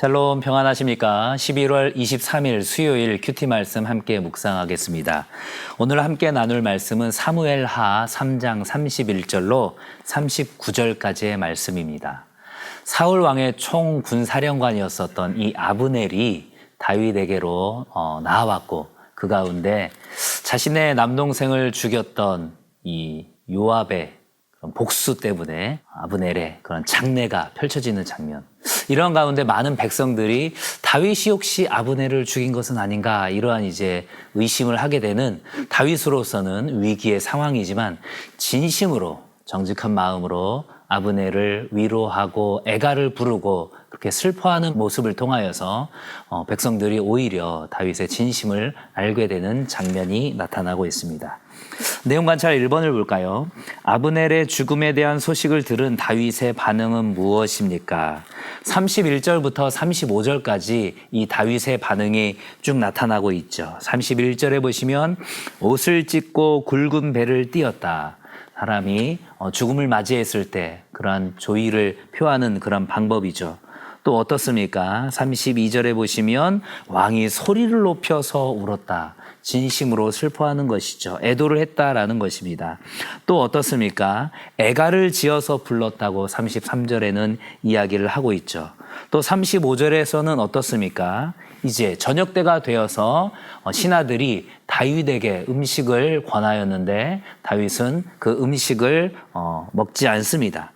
샬롬 평안하십니까? 11월 23일 수요일 큐티 말씀 함께 묵상하겠습니다. 오늘 함께 나눌 말씀은 사무엘 하 3장 31절로 39절까지의 말씀입니다. 사울 왕의 총 군사령관이었었던 이 아브넬이 다윗에게로 어, 나와왔고 그 가운데 자신의 남동생을 죽였던 이 요압의 복수 때문에 아브넬의 그런 장례가 펼쳐지는 장면. 이런 가운데 많은 백성들이 다윗이 혹시 아브넬을 죽인 것은 아닌가 이러한 이제 의심을 하게 되는 다윗으로서는 위기의 상황이지만 진심으로 정직한 마음으로 아브넬을 위로하고 애가를 부르고 그렇게 슬퍼하는 모습을 통하여서 어, 백성들이 오히려 다윗의 진심을 알게 되는 장면이 나타나고 있습니다. 내용 관찰 1번을 볼까요? 아브넬의 죽음에 대한 소식을 들은 다윗의 반응은 무엇입니까? 31절부터 35절까지 이 다윗의 반응이 쭉 나타나고 있죠. 31절에 보시면 옷을 찢고 굵은 배를 띄었다. 사람이 어, 죽음을 맞이했을 때 그러한 조의를 표하는 그런 방법이죠. 또 어떻습니까? 32절에 보시면 왕이 소리를 높여서 울었다. 진심으로 슬퍼하는 것이죠. 애도를 했다라는 것입니다. 또 어떻습니까? 애가를 지어서 불렀다고 33절에는 이야기를 하고 있죠. 또 35절에서는 어떻습니까? 이제 저녁 때가 되어서 어, 신하들이 다윗에게 음식을 권하였는데 다윗은 그 음식을 어, 먹지 않습니다.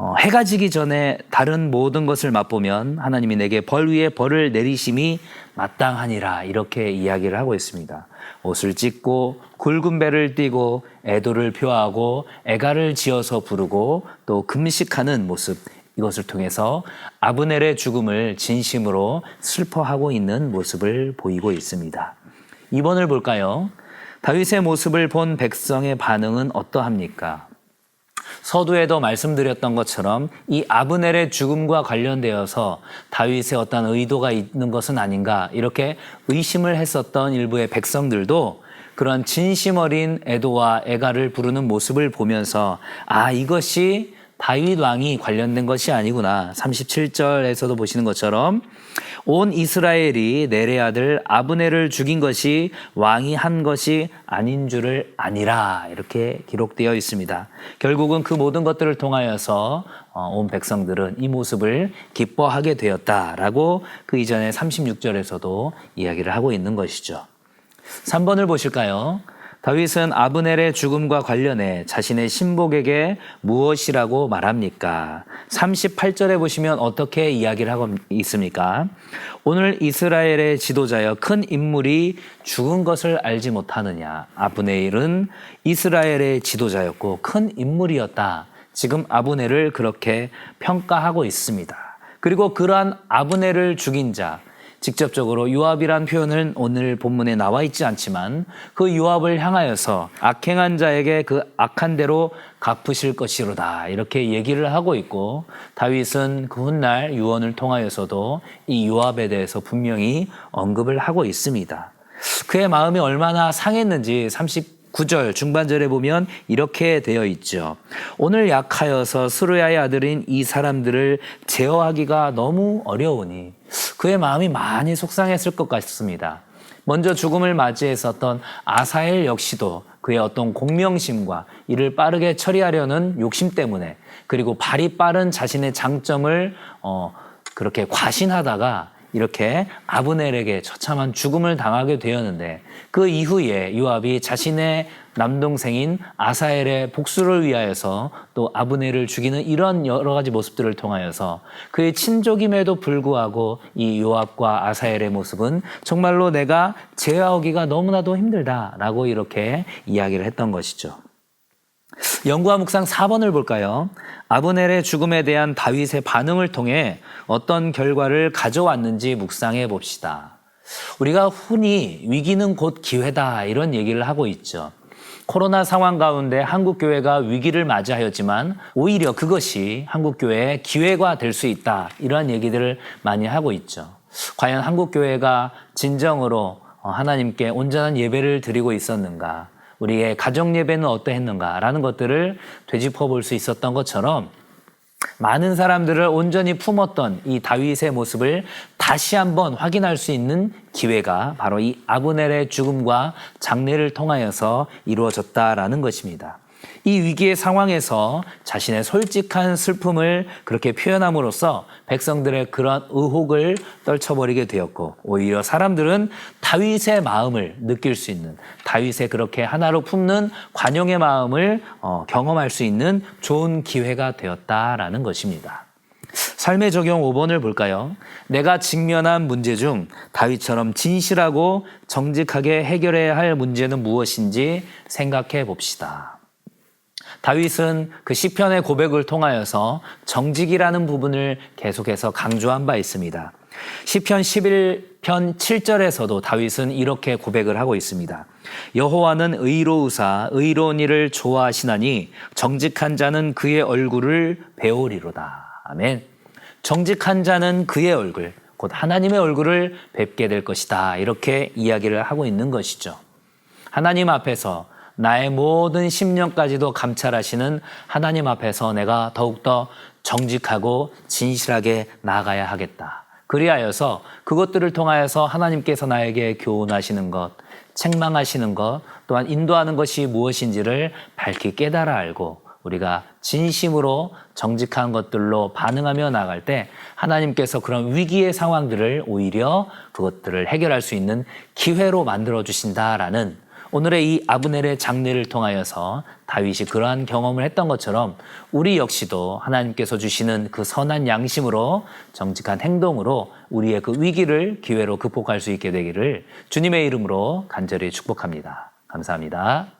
음. 어, 해가 지기 전에 다른 모든 것을 맛보면 하나님이 내게 벌 위에 벌을 내리심이 마땅하니라 이렇게 이야기를 하고 있습니다. 옷을 찢고 굵은 배를 띠고 애도를 표하고 애가를 지어서 부르고 또 금식하는 모습 이것을 통해서 아브넬의 죽음을 진심으로 슬퍼하고 있는 모습을 보이고 있습니다. 2번을 볼까요? 다윗의 모습을 본 백성의 반응은 어떠합니까? 서두에도 말씀드렸던 것처럼 이 아브넬의 죽음과 관련되어서 다윗의 어떤 의도가 있는 것은 아닌가 이렇게 의심을 했었던 일부의 백성들도 그런 진심 어린 애도와 애가를 부르는 모습을 보면서 아 이것이 다윗 왕이 관련된 것이 아니구나. 37절에서도 보시는 것처럼 온 이스라엘이 내레 아들 아브넬을 죽인 것이 왕이 한 것이 아닌 줄을 아니라 이렇게 기록되어 있습니다. 결국은 그 모든 것들을 통하여서 어, 온 백성들은 이 모습을 기뻐하게 되었다라고 그 이전에 36절에서도 이야기를 하고 있는 것이죠. 3번을 보실까요? 다윗은 아브넬의 죽음과 관련해 자신의 신복에게 무엇이라고 말합니까? 38절에 보시면 어떻게 이야기를 하고 있습니까? 오늘 이스라엘의 지도자여 큰 인물이 죽은 것을 알지 못하느냐? 아브넬은 이스라엘의 지도자였고 큰 인물이었다. 지금 아브넬을 그렇게 평가하고 있습니다. 그리고 그러한 아브넬을 죽인 자, 직접적으로 유압이란 표현은 오늘 본문에 나와 있지 않지만 그 유압을 향하여서 악행한 자에게 그 악한 대로 갚으실 것이로다 이렇게 얘기를 하고 있고 다윗은 그 훗날 유언을 통하여서도 이 유압에 대해서 분명히 언급을 하고 있습니다. 그의 마음이 얼마나 상했는지 30 9절 중반절에 보면 이렇게 되어 있죠. 오늘 약하여서 수르야의 아들인 이 사람들을 제어하기가 너무 어려우니 그의 마음이 많이 속상했을 것 같습니다. 먼저 죽음을 맞이했었던 아사엘 역시도 그의 어떤 공명심과 이를 빠르게 처리하려는 욕심 때문에 그리고 발이 빠른 자신의 장점을 어, 그렇게 과신하다가 이렇게 아브넬에게 처참한 죽음을 당하게 되었는데 그 이후에 요압이 자신의 남동생인 아사엘의 복수를 위하여서 또 아브넬을 죽이는 이런 여러 가지 모습들을 통하여서 그의 친족임에도 불구하고 이 요압과 아사엘의 모습은 정말로 내가 제어하기가 너무나도 힘들다라고 이렇게 이야기를 했던 것이죠. 연구와 묵상 4번을 볼까요? 아브넬의 죽음에 대한 다윗의 반응을 통해 어떤 결과를 가져왔는지 묵상해 봅시다. 우리가 흔히 위기는 곧 기회다 이런 얘기를 하고 있죠. 코로나 상황 가운데 한국 교회가 위기를 맞이하였지만 오히려 그것이 한국 교회의 기회가 될 수 있다 이러한 얘기들을 많이 하고 있죠. 과연 한국 교회가 진정으로 하나님께 온전한 예배를 드리고 있었는가? 우리의 가정 예배는 어떠했는가라는 것들을 되짚어 볼 수 있었던 것처럼 많은 사람들을 온전히 품었던 이 다윗의 모습을 다시 한번 확인할 수 있는 기회가 바로 이 아브넬의 죽음과 장례를 통하여서 이루어졌다라는 것입니다. 이 위기의 상황에서 자신의 솔직한 슬픔을 그렇게 표현함으로써 백성들의 그런 의혹을 떨쳐버리게 되었고 오히려 사람들은 다윗의 마음을 느낄 수 있는 다윗의 그렇게 하나로 품는 관용의 마음을 어, 경험할 수 있는 좋은 기회가 되었다라는 것입니다. 삶의 적용 5번을 볼까요? 내가 직면한 문제 중 다윗처럼 진실하고 정직하게 해결해야 할 문제는 무엇인지 생각해 봅시다. 다윗은 그 시편의 고백을 통하여서 정직이라는 부분을 계속해서 강조한 바 있습니다. 시편 11편 7절에서도 다윗은 이렇게 고백을 하고 있습니다. 여호와는 의로우사 의로운 일을 좋아하시나니 정직한 자는 그의 얼굴을 배우리로다. 아멘. 정직한 자는 그의 얼굴, 곧 하나님의 얼굴을 뵙게 될 것이다. 이렇게 이야기를 하고 있는 것이죠. 하나님 앞에서 나의 모든 심령까지도 감찰하시는 하나님 앞에서 내가 더욱더 정직하고 진실하게 나아가야 하겠다. 그리하여서 그것들을 통하여서 하나님께서 나에게 교훈하시는 것, 책망하시는 것, 또한 인도하는 것이 무엇인지를 밝히 깨달아 알고 우리가 진심으로 정직한 것들로 반응하며 나갈 때 하나님께서 그런 위기의 상황들을 오히려 그것들을 해결할 수 있는 기회로 만들어 주신다라는 오늘의 이 아브넬의 장례를 통하여서 다윗이 그러한 경험을 했던 것처럼 우리 역시도 하나님께서 주시는 그 선한 양심으로 정직한 행동으로 우리의 그 위기를 기회로 극복할 수 있게 되기를 주님의 이름으로 간절히 축복합니다. 감사합니다.